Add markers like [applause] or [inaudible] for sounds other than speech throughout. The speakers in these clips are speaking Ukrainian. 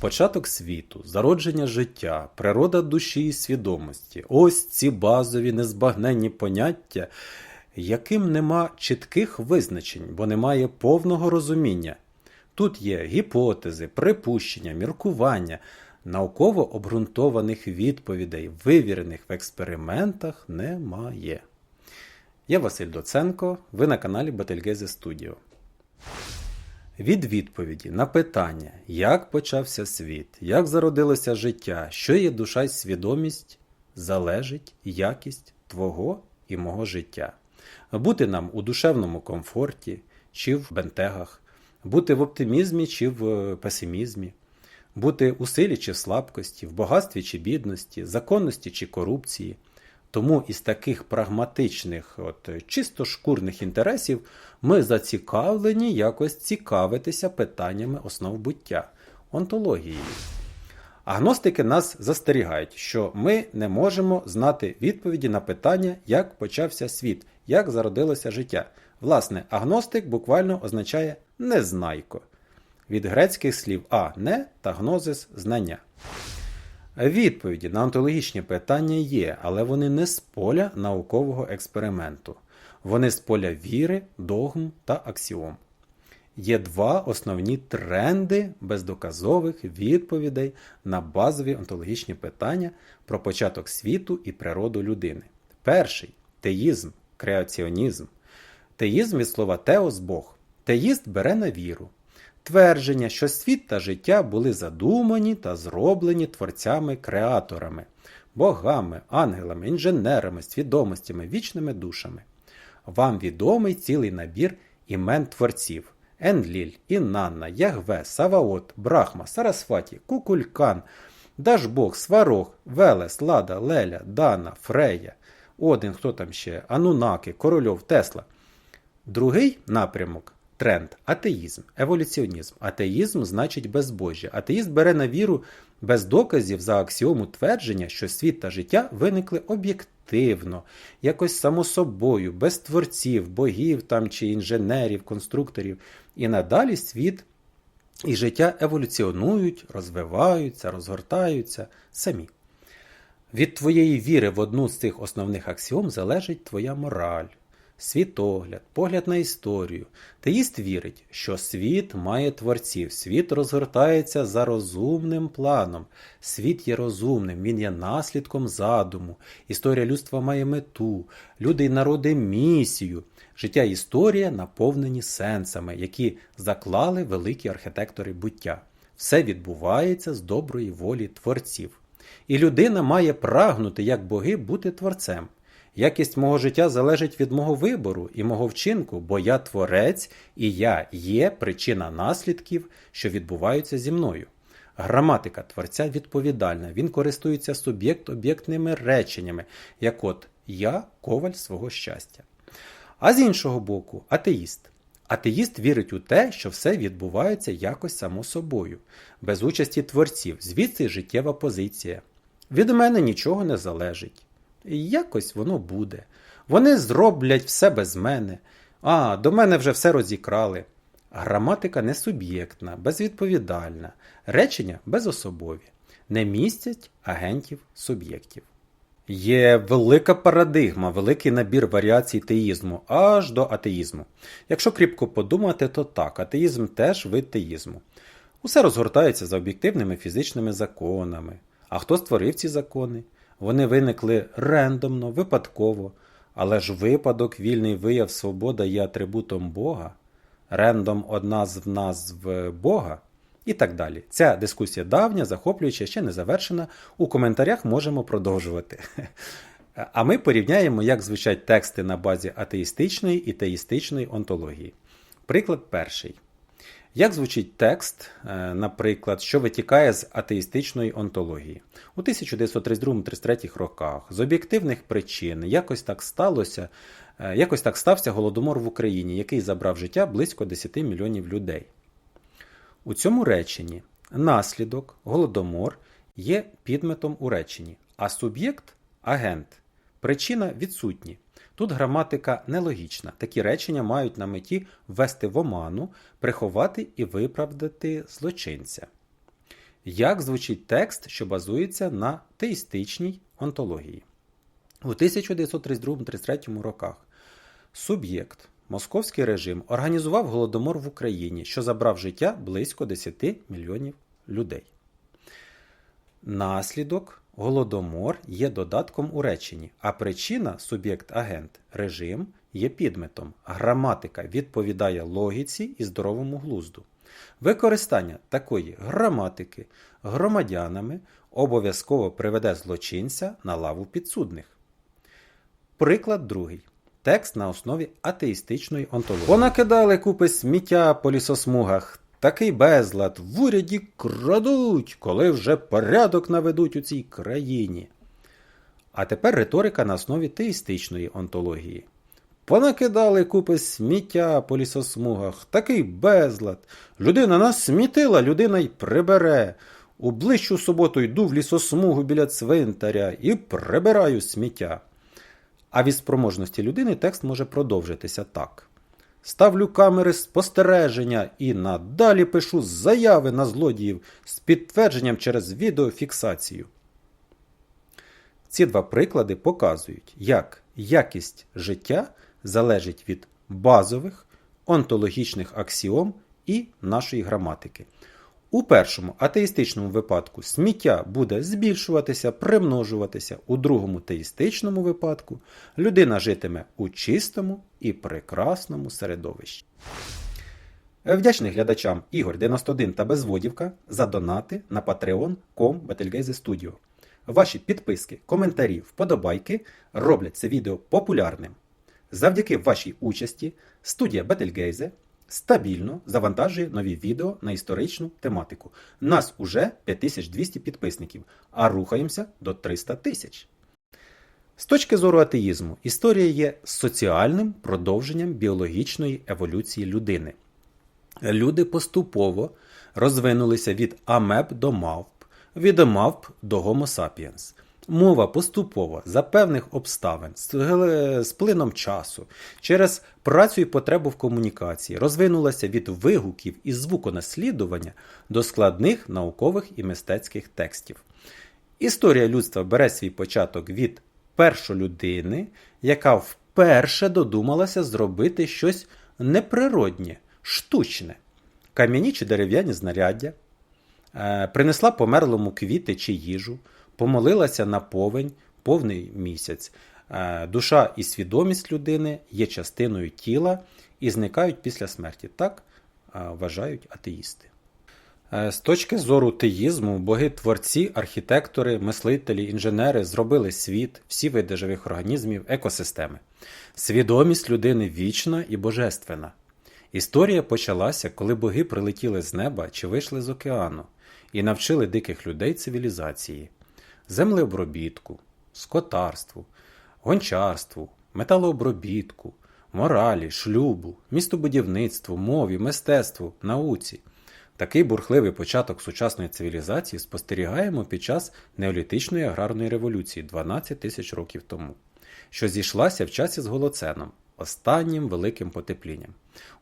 Початок світу, зародження життя, природа душі і свідомості ось ці базові незбагненні поняття, яким нема чітких визначень, бо немає повного розуміння. Тут є гіпотези, припущення, міркування, науково обґрунтованих відповідей, вивірених в експериментах, немає. Я Василь Доценко, ви на каналі Betelgeuse Studio. Від відповіді на питання, як почався світ, як зародилося життя, що є душа й свідомість, залежить якість твого і мого життя. Бути нам у душевному комфорті чи в бентегах, бути в оптимізмі чи в е, песимізмі, бути у силі чи в слабкості, в багатстві чи бідності, законності чи корупції. Тому із таких прагматичних, от, чисто шкурних інтересів ми зацікавлені якось цікавитися питаннями основ буття, онтологією. Агностики нас застерігають, що ми не можемо знати відповіді на питання, як почався світ, як зародилося життя. Власне, агностик буквально означає незнайко. Від грецьких слів а не та гнозис знання. Відповіді на онтологічні питання є, але вони не з поля наукового експерименту. Вони з поля віри, догм та аксіом. Є два основні тренди бездоказових відповідей на базові онтологічні питання про початок світу і природу людини. Перший теїзм, креаціонізм. Теїзм від слова теос Бог. Теїст бере на віру. Твердження, що світ та життя були задумані та зроблені творцями-креаторами, богами, ангелами, інженерами, свідомостями, вічними душами. Вам відомий цілий набір імен творців: Енліль, Інанна, Ягве, Саваот, Брахма, Сарасфаті, Кукулькан, Дажбог, Сварог, Велес, Лада, Леля, Дана, Фрея, Один, хто там ще, Анунаки, Корольов, Тесла. Другий напрямок тренд атеїзм, еволюціонізм. Атеїзм значить безбожжя. Атеїст бере на віру без доказів за аксіому твердження, що світ та життя виникли об'єктивно, якось само собою, без творців, богів там чи інженерів, конструкторів. І надалі світ і життя еволюціонують, розвиваються, розгортаються самі. Від твоєї віри в одну з цих основних аксіом залежить твоя мораль, світогляд, погляд на історію. Теїст вірить, що світ має творців, світ розгортається за розумним планом. Світ є розумним, він є наслідком задуму. Історія людства має мету, люди й народи місію. Життя і історія наповнені сенсами, які заклали великі архітектори буття. Все відбувається з доброї волі творців. І людина має прагнути, як боги, бути творцем. Якість мого життя залежить від мого вибору і мого вчинку, бо я творець і я є причина наслідків, що відбуваються зі мною. Граматика творця відповідальна, він користується суб'єкт-об'єктними реченнями, як от я коваль свого щастя. А з іншого боку, атеїст. Атеїст вірить у те, що все відбувається якось само собою, без участі творців, звідси життєва позиція. Від мене нічого не залежить. Якось воно буде. Вони зроблять все без мене. А, до мене вже все розікрали. Граматика не суб'єктна, безвідповідальна, речення безособові, не містять агентів суб'єктів. Є велика парадигма, великий набір варіацій теїзму аж до атеїзму. Якщо кріпко подумати, то так, атеїзм теж вид теїзму. Усе розгортається за об'єктивними фізичними законами. А хто створив ці закони? Вони виникли рендомно, випадково, але ж випадок, вільний вияв свобода є атрибутом Бога, рендом одна з назв Бога і так далі. Ця дискусія давня, захоплююча, ще не завершена. У коментарях можемо продовжувати. [laughs] А ми порівняємо, як звучать тексти на базі атеїстичної і теїстичної онтології. Приклад перший. Як звучить текст, е, наприклад, що витікає з атеїстичної онтології? У 1932-33 роках з об'єктивних причин якось так сталося, е, якось так стався голодомор в Україні, який забрав життя близько 10 мільйонів людей. У цьому реченні наслідок, голодомор є підметом у реченні, а суб'єкт агент. Причина відсутні. Тут граматика нелогічна. Такі речення мають на меті ввести в оману, приховати і виправдати злочинця. Як звучить текст, що базується на теїстичній онтології? У 1932-33 роках суб'єкт, московський режим, організував голодомор в Україні, що забрав життя близько 10 мільйонів людей. Наслідок голодомор є додатком у реченні, а причина суб'єкт-агент режим є підметом. Граматика відповідає логіці і здоровому глузду. Використання такої граматики громадянами обов'язково приведе злочинця на лаву підсудних. Приклад другий. Текст на основі атеїстичної онтології. Понакидали купи сміття по лісосмугах. Такий безлад в уряді крадуть, коли вже порядок наведуть у цій країні. А тепер риторика на основі теїстичної онтології. Понакидали купи сміття по лісосмугах, такий безлад. Людина насмітила, людина й прибере. У ближчу суботу йду в лісосмугу біля цвинтаря і прибираю сміття. А від спроможності людини текст може продовжитися так. Ставлю камери спостереження і надалі пишу заяви на злодіїв з підтвердженням через відеофіксацію. Ці два приклади показують, як якість життя залежить від базових онтологічних аксіом і нашої граматики. У першому атеїстичному випадку сміття буде збільшуватися, примножуватися, у другому теїстичному випадку людина житиме у чистому і прекрасному середовищі. Вдячний глядачам Ігор 91 та Безводівка за донати на patreon.com Studio. Ваші підписки, коментарі, вподобайки роблять це відео популярним. Завдяки вашій участі студія Бетельгейзе стабільно завантажує нові відео на історичну тематику. Нас уже 5200 підписників, а рухаємося до 300 тисяч. З точки зору атеїзму, історія є соціальним продовженням біологічної еволюції людини. Люди поступово розвинулися від амеб до мавп, від мавп до Homo sapiens. Мова поступово за певних обставин з плином часу через працю і потребу в комунікації розвинулася від вигуків і звуконаслідування до складних наукових і мистецьких текстів. Історія людства бере свій початок від першолюдини, яка вперше додумалася зробити щось неприроднє, штучне, кам'яні чи дерев'яні знаряддя, е, принесла померлому квіти чи їжу помолилася на повень, повний місяць. Е, душа і свідомість людини є частиною тіла і зникають після смерті. Так е, вважають атеїсти. Е, з точки зору теїзму, боги-творці, архітектори, мислителі, інженери зробили світ, всі види живих організмів, екосистеми. Свідомість людини вічна і божественна. Історія почалася, коли боги прилетіли з неба чи вийшли з океану і навчили диких людей цивілізації землеобробітку, скотарству, гончарству, металообробітку, моралі, шлюбу, містобудівництву, мові, мистецтву, науці. Такий бурхливий початок сучасної цивілізації спостерігаємо під час неолітичної аграрної революції 12 тисяч років тому, що зійшлася в часі з Голоценом, останнім великим потеплінням.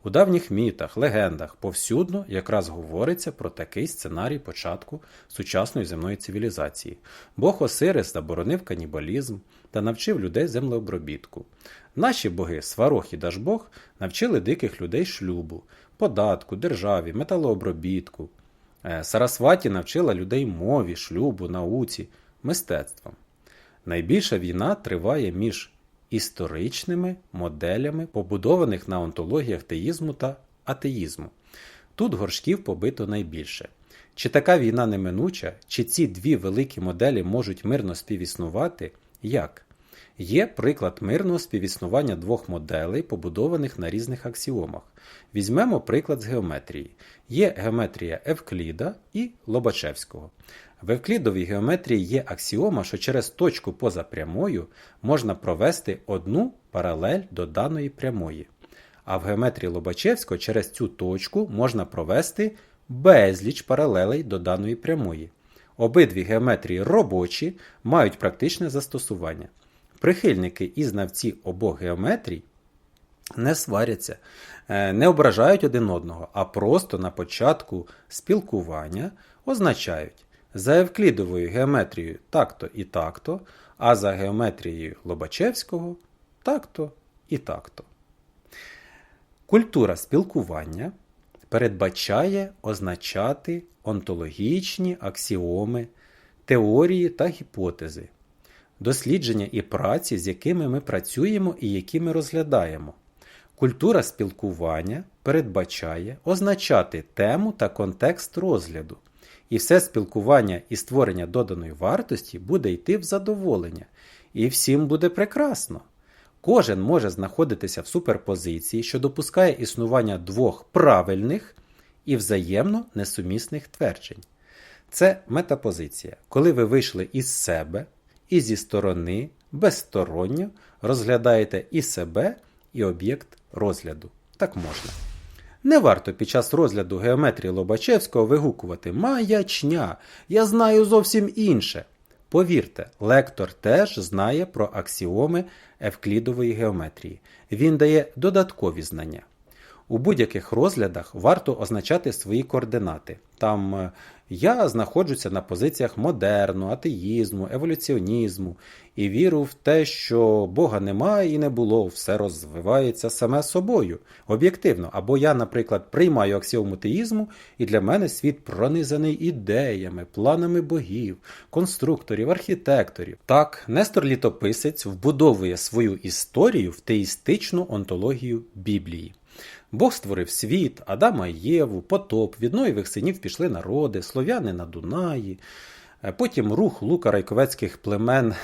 У давніх мітах, легендах повсюдно якраз говориться про такий сценарій початку сучасної земної цивілізації. Бог Осирис заборонив канібалізм та навчив людей землеобробітку. Наші боги, Сварох і Дажбог, навчили диких людей шлюбу, податку, державі, металообробітку. Е, Сарасваті навчила людей мові, шлюбу, науці, мистецтвам. Найбільша війна триває між історичними моделями, побудованих на онтологіях теїзму та атеїзму. Тут горшків побито найбільше. Чи така війна неминуча, чи ці дві великі моделі можуть мирно співіснувати? Як? Є приклад мирного співіснування двох моделей, побудованих на різних аксіомах. Візьмемо приклад з геометрії. Є геометрія Евкліда і Лобачевського. В евклідовій геометрії є аксіома, що через точку поза прямою можна провести одну паралель до даної прямої. А в геометрії Лобачевського через цю точку можна провести безліч паралелей до даної прямої. Обидві геометрії робочі мають практичне застосування. Прихильники і знавці обох геометрій не сваряться, е, не ображають один одного, а просто на початку спілкування означають за евклідовою геометрією так-то і так-то, а за геометрією Лобачевського так-то і так-то. Культура спілкування передбачає означати онтологічні аксіоми, теорії та гіпотези, дослідження і праці, з якими ми працюємо і які ми розглядаємо. Культура спілкування передбачає означати тему та контекст розгляду. І все спілкування і створення доданої вартості буде йти в задоволення. І всім буде прекрасно. Кожен може знаходитися в суперпозиції, що допускає існування двох правильних і взаємно несумісних тверджень. Це метапозиція, коли ви вийшли із себе і зі сторони безсторонньо розглядаєте і себе, і об'єкт розгляду. Так можна. Не варто під час розгляду геометрії Лобачевського вигукувати Маячня, я знаю зовсім інше. Повірте, лектор теж знає про аксіоми евклідової геометрії. Він дає додаткові знання. У будь-яких розглядах варто означати свої координати. Там е, я знаходжуся на позиціях модерну, атеїзму, еволюціонізму і віру в те, що Бога немає і не було, все розвивається саме собою, об'єктивно. Або я, наприклад, приймаю аксіому теїзму, і для мене світ пронизаний ідеями, планами богів, конструкторів, архітекторів. Так, Нестор Літописець вбудовує свою історію в теїстичну онтологію Біблії. Бог створив світ, Адама і Єву, потоп, від Ноєвих синів пішли народи, слов'яни на Дунаї, е, потім рух лука райковецьких племен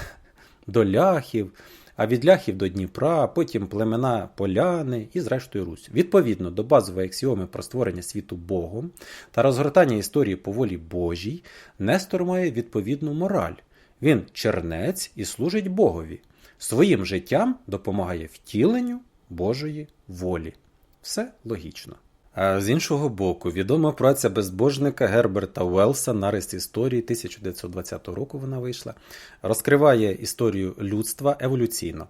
до ляхів, а від ляхів до Дніпра, потім племена Поляни і, зрештою, Русь. Відповідно до базової аксіоми про створення світу Богом та розгортання історії по волі Божій, Нестор має відповідну мораль. Він чернець і служить Богові. Своїм життям допомагає втіленню Божої волі. Все логічно. А з іншого боку, відома праця безбожника Герберта Уелса «Нарис історії 1920 року вона вийшла, розкриває історію людства еволюційно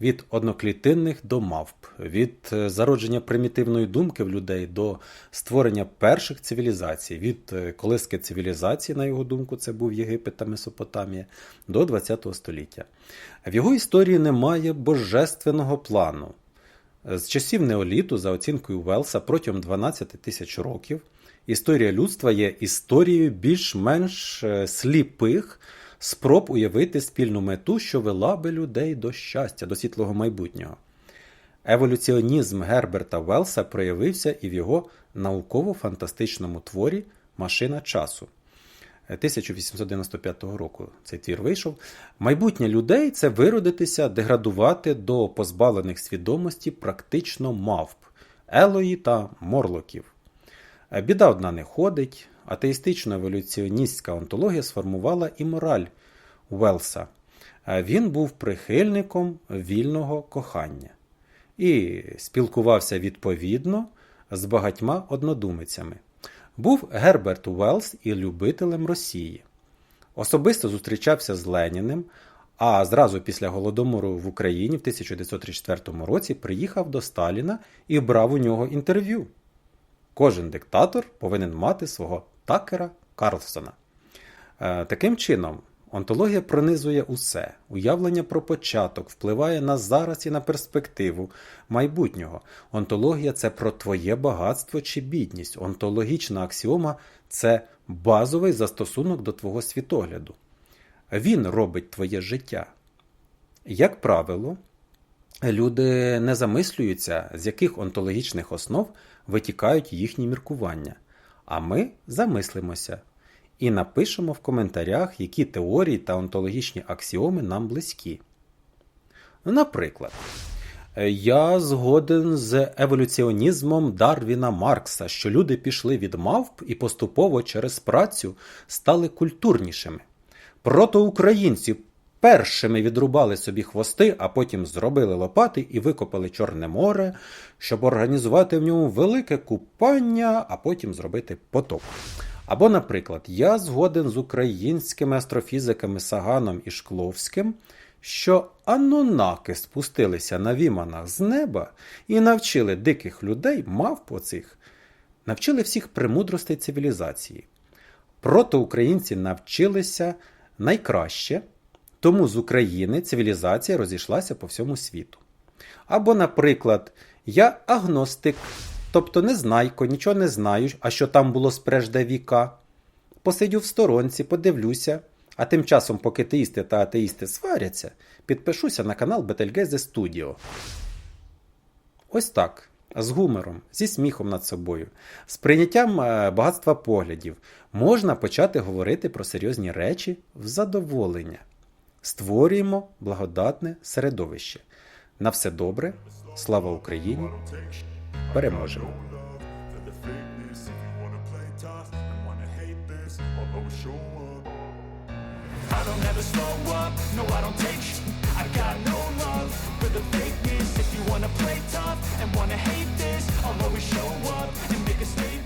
від одноклітинних до мавп, від е, зародження примітивної думки в людей до створення перших цивілізацій, від е, колиски цивілізації, на його думку, це був Єгипет та Месопотамія, до ХХ століття. В його історії немає божественного плану. З часів неоліту, за оцінкою Велса, протягом 12 тисяч років історія людства є історією більш-менш е, сліпих спроб уявити спільну мету, що вела би людей до щастя, до світлого майбутнього. Еволюціонізм Герберта Велса проявився і в його науково-фантастичному творі Машина часу. 1895 року цей твір вийшов. Майбутнє людей це виродитися, деградувати до позбавлених свідомості практично мавп, елої та морлоків. Біда одна не ходить, атеїстично-еволюціоністська онтологія сформувала і мораль Уелса. Він був прихильником вільного кохання і спілкувався відповідно з багатьма однодумицями. Був Герберт Уелс і любителем Росії. Особисто зустрічався з Леніним, а зразу після Голодомору в Україні в 1934 році приїхав до Сталіна і брав у нього інтерв'ю. Кожен диктатор повинен мати свого такера Карлсона. Е, таким чином, Онтологія пронизує усе. Уявлення про початок впливає на зараз і на перспективу майбутнього. Онтологія це про твоє багатство чи бідність. Онтологічна аксіома це базовий застосунок до твого світогляду. Він робить твоє життя. Як правило, люди не замислюються, з яких онтологічних основ витікають їхні міркування. А ми замислимося і напишемо в коментарях, які теорії та онтологічні аксіоми нам близькі. Наприклад, я згоден з еволюціонізмом Дарвіна Маркса, що люди пішли від мавп і поступово через працю стали культурнішими. Протоукраїнці першими відрубали собі хвости, а потім зробили лопати і викопали Чорне море, щоб організувати в ньому велике купання, а потім зробити потоп. Або, наприклад, я згоден з українськими астрофізиками Саганом і Шкловським, що анунаки спустилися на віманах з неба і навчили диких людей, мав по цих, навчили всіх премудростей цивілізації. Протоукраїнці навчилися найкраще, тому з України цивілізація розійшлася по всьому світу. Або, наприклад, я агностик, тобто незнайко, нічого не знаю, а що там було спрежде віка. Посидю в сторонці, подивлюся, а тим часом, поки теїсти та атеїсти сваряться, підпишуся на канал Бетельгезе Studio. Ось так. З гумором, зі сміхом над собою, з прийняттям е, багатства поглядів можна почати говорити про серйозні речі в задоволення. Створюємо благодатне середовище. На все добре, слава Україні! Переможемо! for the fakeness. If you wanna play tough and wanna hate this, I'll always show up. I don't ever slow up, no I don't take sh- I got no love for the fakeness. If you wanna play tough and wanna hate this, I'll always show up and make a statement.